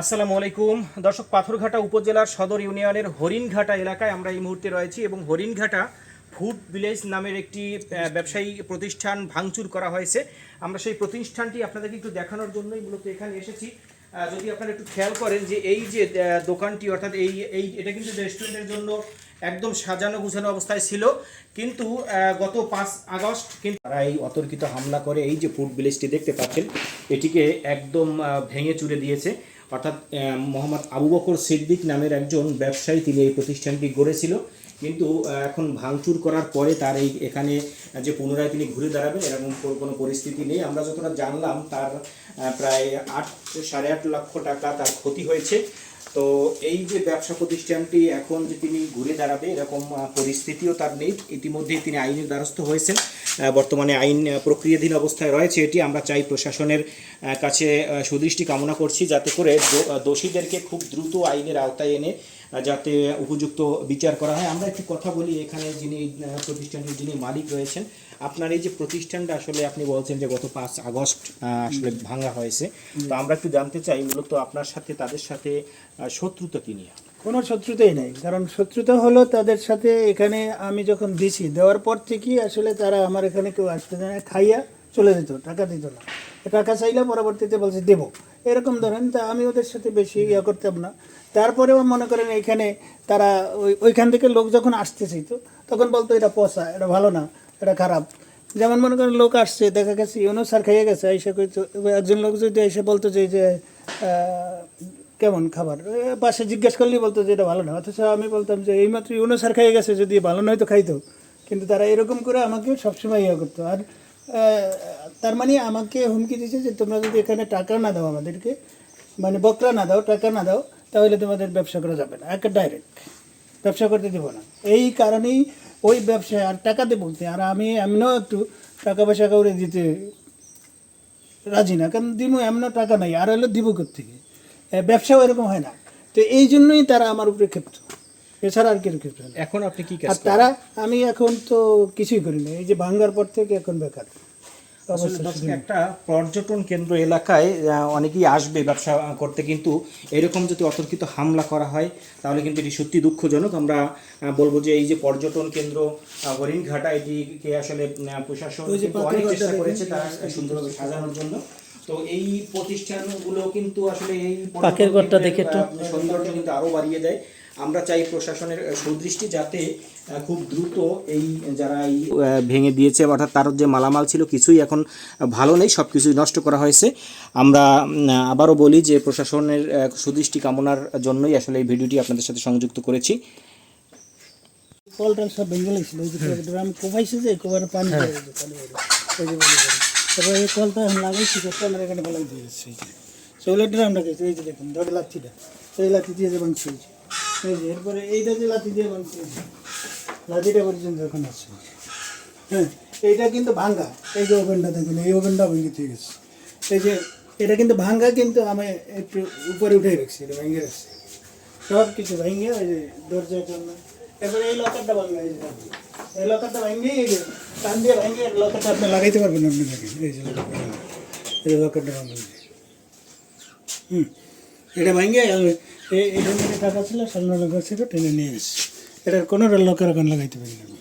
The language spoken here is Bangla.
আসসালামু আলাইকুম। দর্শক, পাথরঘাটা উপজেলার সদর ইউনিয়নের হরিণঘাটা এলাকায় আমরা এই মুহূর্তে রয়েছি এবং হরিণঘাটা ফুড ভিলেজ নামের একটি ব্যবসায়ী প্রতিষ্ঠান ভাঙচুর করা হয়েছে। আমরা সেই প্রতিষ্ঠানটি আপনাদেরকে একটু দেখানোর জন্যই মূলত এখানে এসেছি। যদি আপনারা একটু খেয়াল করেন যে এই যে দোকানটি, অর্থাৎ এই এই, এটা কিন্তু রেস্টুরেন্টের জন্য একদম সাজানো গুছানো অবস্থায় ছিল। কিন্তু গত পাঁচ আগস্ট কিন্তু তারা এই অতর্কিত হামলা করে। এই যে ফুড ভিলেজটি দেখতে পাচ্ছেন, এটিকে একদম ভেঙে চুরে দিয়েছে। অর্থাৎ মোহাম্মদ আবু বকর সিদ্দিক নামের একজন ব্যবসায়ী, তিনি এই প্রতিষ্ঠানটি গড়েছিল। কিন্তু এখন ভাঙচুর করার পরে তার এই এখানে যে পুনরায় তিনি ঘুরে দাঁড়াবেন, এরকম কোনো- পরিস্থিতি নেই। আমরা যতটা জানলাম, তার প্রায় আট সাড়ে আট লক্ষ টাকা তার ক্ষতি হয়েছে। তো এই যে ব্যবসা প্রতিষ্ঠানটি এখন যে তিনি ঘুরে দাঁড়াবে, এরকম পরিস্থিতিও তার নেই। ইতিমধ্যেই তিনি আইনের দ্বারস্থ হয়েছেন। বর্তমানে আইন প্রক্রিয়াধীন অবস্থায় রয়েছে এটি। আমরা চাই প্রশাসনের কাছে সুদৃষ্টি কামনা করছি, যাতে করে দোষীদেরকে খুব দ্রুত আইনের আওতায় এনে যাতে উপযুক্ত বিচার করা হয়। আমরা একটু কথা বলি এখানে যিনি প্রতিষ্ঠানটির যিনি মালিক রয়েছেন আপনার এই যে প্রতিষ্ঠানটা আসলে আপনি বলছেন যে গত পাঁচ আগস্ট আসলে ভাঙা হয়েছে। তো আমরা একটু জানতে চাই মূলত আপনার সাথে তাদের সাথে শত্রুতা কি নিয়ে? কোনো শত্রুতাই নাই কারণ শত্রুতা হলো তাদের সাথে এখানে আমি যখন দিছি দেওয়ার পর থেকেই আসলে তারা আমার এখানে কেউ আসতে না খাইয়া চলে যেত টাকা দিত না। টাকা চাইলে পরবর্তীতে বলছে দেবো। এরকম ধরেন, তা আমি ওদের সাথে বেশি ইয়ে করতাম না। তারপরেও মনে করেন এখানে তারা ওই, ওইখান থেকে লোক যখন আসতে চাইতো, তখন বলতো, এটা পচা, এটা ভালো না, এটা খারাপ। যেমন মনে করেন লোক আসছে, দেখা গেছে, ইউনো স্যার খাইয়ে গেছে এসে একজন লোক যদি এসে বলতো যে যে কেমন খাবার? পাশে জিজ্ঞেস করলেই বলতো যে, এটা ভালো না। অথচ আমি বলতাম যে, এইমাত্র ইউনো স্যার খাইয়ে গেছে, যদি ভালো নয় তো খাইতো। কিন্তু তারা এরকম করে আমাকে সবসময় ইয়ে করতো। আর তার মানে আমাকে হুমকি দিয়েছে যে তোমরা যদি এখানে টাকা না দাও আমাদেরকে মানে বকরা না দাও, টাকা না দাও, তাহলে তোমাদের ব্যবসা করা যাবে না। একে ডাইরেক্ট ব্যবসা করতে দেবো না। এই কারণেই ওই ব্যবসায় আর টাকা দেবো বলতে, আর আমি এমনও একটু টাকা পয়সা কাউরে দিতে রাজি না, কারণ দিব এমনও টাকা নাই, আর হলো দিব থেকে ব্যবসাও এরকম হয় না। তো এই জন্যই তারা আমার উপরে ক্ষেপ্ত। এছাড়া আর কেউ না। এখন আপনি কি আর তারা আমি এখন তো কিছুই করি না। এই যে ভাঙ্গার পর থেকে এখন বেকার। একটা পর্যটন কেন্দ্র এলাকায় অনেকেই আসবে ব্যবসা করতে কিন্তু এরকম যদি অতর্কিত হামলা করা হয় তাহলে কিন্তু এটি সত্যি দুঃখজনক। আমরা বলব যে এই যে পর্যটন কেন্দ্র হরিণঘাটা এটিকে আসলে প্রশাসন অনেক চেষ্টা করেছে তারা সুন্দরভাবে সাজানোর জন্য। তো এই প্রতিষ্ঠানগুলো কিন্তু আসলে এই পাখির ঘরটা দেখে সৌন্দর্য কিন্তু আরও বাড়িয়ে দেয়। আমরা চাই প্রশাসনের সুদৃষ্টি যাতে খুব দ্রুত এই যারা এই ভেঙে দিয়েছে অর্থাৎ তার যে মালামাল ছিল কিছুই এখন ভালো নেই সব কিছুই নষ্ট করা হয়েছে। আমরা আবারও বলি যে প্রশাসনের সুদৃষ্টি কামনার জন্যই আসলে এই ভিডিওটি আপনাদের সাথে সংযুক্ত করেছি। কল টল সব ভেঙে ওই যে ড্রাম কোপাইছে যে কোপারে পানি হ্যাঁ। পানি। তারপরে এই কলটা লাগাইছি এখানে ফেলাই দিয়েছে এই যে। সেগুলো ড্রামটা গেছে এই যে দেখুন ধরে লাঠি দিয়ে যে ভাঙছে এই যে, এরপরে এইটা যে লাঠি দিয়ে ভাঙছে লাঠিটা পর্যন্ত এখন আছে। হ্যাঁ এইটা কিন্তু ভাঙ্গা। এই যে ওভেনটা দেখুন, এই ওভেনটা ভেঙে দিয়ে গেছে। এই যে, এটা কিন্তু ভাঙ্গা, কিন্তু আমি একটু উপরে উঠে রাখছি, এটা ভেঙে রাখছি। সব কিছু ভেঙে, ওই যে দরজার জন্য। এবারে এই লকারটা ভাঙবে এই যে। এই লকারটা ভেঙে, এই যে কান দিয়ে ভেঙে লকারটা আপনি লাগাইতে পারবেন আপনি দেখেন এই যে এই লকারটা ভাঙবে হুম, এটা ভেঙে এখান থেকে টাকা ছিল সামনে লকার ছিল, টেনে নিয়ে এসেছি এটার কোনো লোকের ওখানে লাগাইতে পারি না।